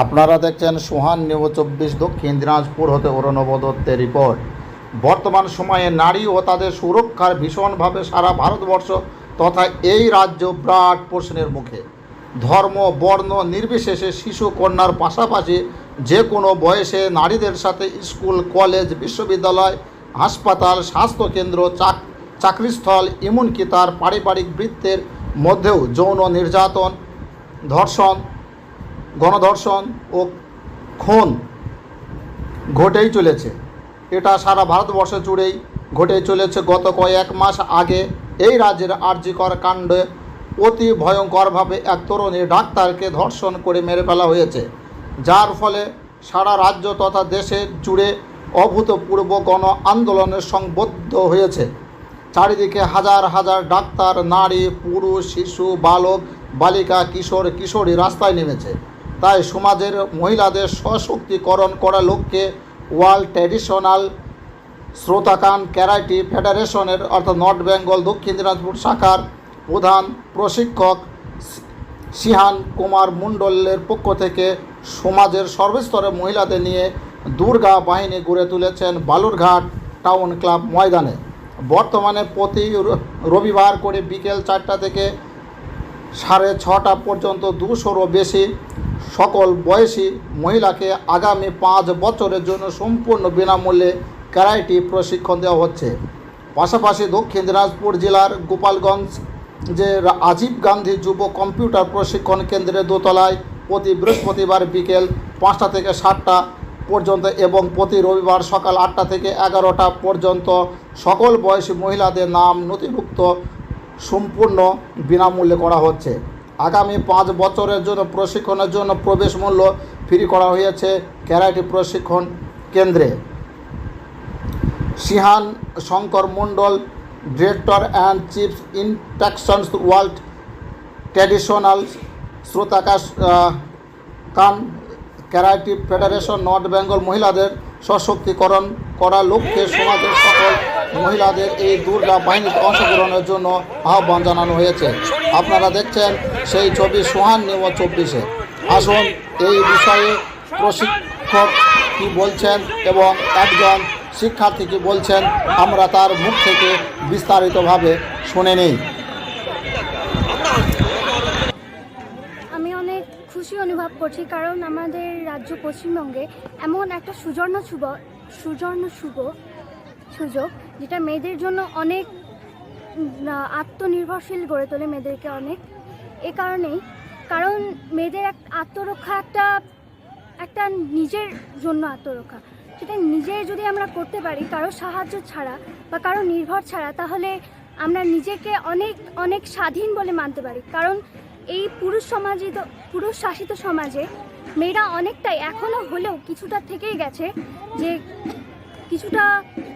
আপনারা দেখছেন সোহান নিউ চব্বিশ দক্ষিণ দিনাজপুর হতে অরণব দত্তের রিপোর্ট। বর্তমান সময়ে নারী ও তাদের সুরক্ষার ভীষণভাবে সারা ভারতবর্ষ তথা এই রাজ্য বিরাট প্রশ্নের মুখে। ধর্ম, বর্ণ নির্বিশেষে শিশু কন্যার পাশাপাশি যে কোনো বয়সে নারীদের সাথে স্কুল, কলেজ, বিশ্ববিদ্যালয়, হাসপাতাল, স্বাস্থ্যকেন্দ্র, চাক, চাকরিস্থল, এমনকি তার পারিবারিক বৃত্তের মধ্যেও যৌন নির্যাতন, ধর্ষণ গণধর্ষণ ও খুন ঘটেই চলেছে। এটা সারা ভারতবর্ষ জুড়েই ঘটে চলেছে। গত কয়েক মাস আগে এই রাজ্যের আর্যিকর কাণ্ডে অতি ভয়ঙ্করভাবে এক তরুণী ডাক্তারকে ধর্ষণ করে মেরে ফেলা হয়েছে। যার ফলে সারা রাজ্য তথা দেশের জুড়ে অভূতপূর্ব গণ আন্দোলনের সংবদ্ধ হয়েছে। চারিদিকে হাজার হাজার ডাক্তার, নারী, পুরুষ, শিশু, বালক, বালিকা, কিশোর, কিশোরী রাস্তায় নেমেছে। তাই সমাজের মহিলাদের সশক্তিকরণ করা লক্ষ্যে ওয়ার্ল্ড ট্র্যাডিশনাল শ্রোতাকান ক্যারাটি ফেডারেশনের, অর্থাৎ নর্থ বেঙ্গল, দক্ষিণ দিনাজপুর শাখার প্রধান প্রশিক্ষক সিহান কুমার মণ্ডলের পক্ষ থেকে সমাজের সর্বস্তরের মহিলাদের নিয়ে দুর্গা বাহিনী গড়ে তুলেছেন বালুরঘাট টাউন ক্লাব ময়দানে। বর্তমানে প্রতি রবিবার করে বিকেল চারটা থেকে সাড়ে ছটা পর্যন্ত দুশোরও বেশি সকল বয়সী মহিলাকে আগামী পাঁচ বছরের জন্য সম্পূর্ণ বিনামূল্যে ক্যারাইটি প্রশিক্ষণ দেওয়া হচ্ছে। পাশাপাশি দক্ষিণ দিনাজপুর জেলার গোপালগঞ্জ যে রাজীব গান্ধী যুব কম্পিউটার প্রশিক্ষণ কেন্দ্রের দোতলায় প্রতি বৃহস্পতিবার বিকেল পাঁচটা থেকে সাতটা পর্যন্ত এবং প্রতি রবিবার সকাল আটটা থেকে এগারোটা পর্যন্ত সকল বয়সী মহিলাদের নাম নথিভুক্ত সম্পূর্ণ বিনামূল্যে করা হচ্ছে। আগামী পাঁচ বছরের জন্য, প্রশিক্ষণের জন্য প্রবেশ মূল্য ফ্রি করা হয়েছে ক্যারাটি প্রশিক্ষণ কেন্দ্রে। Shihan Shankar Mondal, director and chief instructions world traditional Shotokan karate federation, north Bengal মহিলাদের সশক্তিকরণ করার লক্ষ্যে সমাজের সকল মহিলাদের এই দুর্গা বাহিনীতে অংশগ্রহণের জন্য আহ্বান জানানো হয়েছে। আপনারা দেখছেন সেই ছবি সোহান নিউ চব্বিশে। আসুন এই বিষয়ে প্রশিক্ষক কি বলছেন এবং একজন শিক্ষার্থী কি বলছেন, আমরা তার মুখ থেকে বিস্তারিতভাবে শুনে নেই আমি খুশি অনুভব করছি, কারণ আমাদের রাজ্য পশ্চিমবঙ্গে এমন একটা সুজর্ণ শুভ সুজর্ণ শুভ সুযোগ, যেটা মেয়েদের জন্য অনেক আত্মনির্ভরশীল গড়ে তোলে মেয়েদেরকে অনেক। এ কারণেই, কারণ মেয়েদের এক, আত্মরক্ষা একটা একটা নিজের জন্য আত্মরক্ষা। সেটা নিজে যদি আমরা করতে পারি, কারও সাহায্য ছাড়া বা কারও নির্ভর ছাড়া, তাহলে আমরা নিজেকে অনেক অনেক স্বাধীন বলে মানতে পারি। কারণ এই পুরুষ সমাজিত পুরুষ শাসিত সমাজে মেয়েরা অনেকটাই এখনও হলেও কিছুটা থেকেই গেছে যে কিছুটা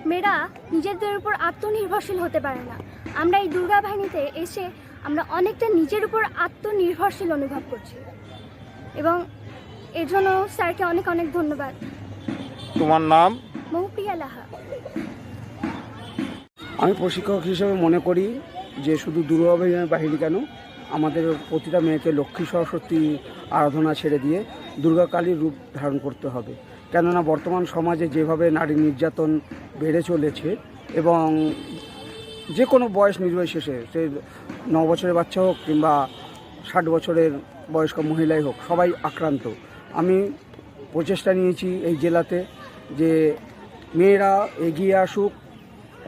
মেয়েরা নিজেদের উপর আত্মনির্ভরশীল হতে পারে না। আমরা এই দুর্গা বাহিনীতে এসে আমরা অনেকটা নিজের উপর আত্মনির্ভরশীল অনুভব করছি। এবং এর জন্য স্যারকে অনেক অনেক ধন্যবাদ। তোমার নাম? মৌপ্রিয়া লাহা। আমি প্রশিক্ষক হিসেবে মনে করি যে শুধু দুর্গাবাহিনী বাহিনী কেন আমাদের প্রতিটা মেয়েকে লক্ষ্মী সরস্বতী আরাধনা ছেড়ে দিয়ে দুর্গা কালীর রূপ ধারণ করতে হবে। কেননা বর্তমান সমাজে যেভাবে নারী নির্যাতন বেড়ে চলেছে এবং যে কোনো বয়স নির্বিশেষে, সে ন বছরের বাচ্চা হোক কিংবা ষাট বছরের বয়স্ক মহিলাই হোক, সবাই আক্রান্ত। আমি প্রচেষ্টা নিয়েছি এই জেলাতে যে মেয়েরা এগিয়ে আসুক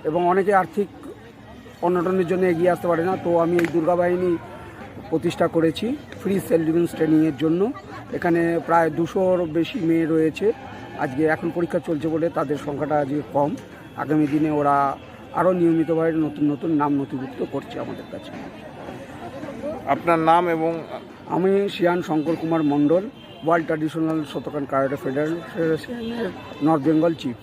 এবং অনেকে আর্থিক অনটনের জন্য এগিয়ে আসতে পারে না। তো আমি এই দুর্গা বাহিনী প্রতিষ্ঠা করেছি ফ্রি সেলফ ডিফেন্স ট্রেনিংয়ের জন্য। এখানে প্রায় দুশোর বেশি মেয়ে রয়েছে। আজকে এখন পরীক্ষা চলছে বলে তাদের সংখ্যাটা আজকে কম। আগামী দিনে ওরা আরও নিয়মিতভাবে নতুন নতুন নাম নথিভুক্ত করছে আমাদের কাছে। আপনার নাম এবং আমি shihan Shankar Kumar Mondal world traditional Shotokan karate ফেডারেশনের নর্থ বেঙ্গল চিফ।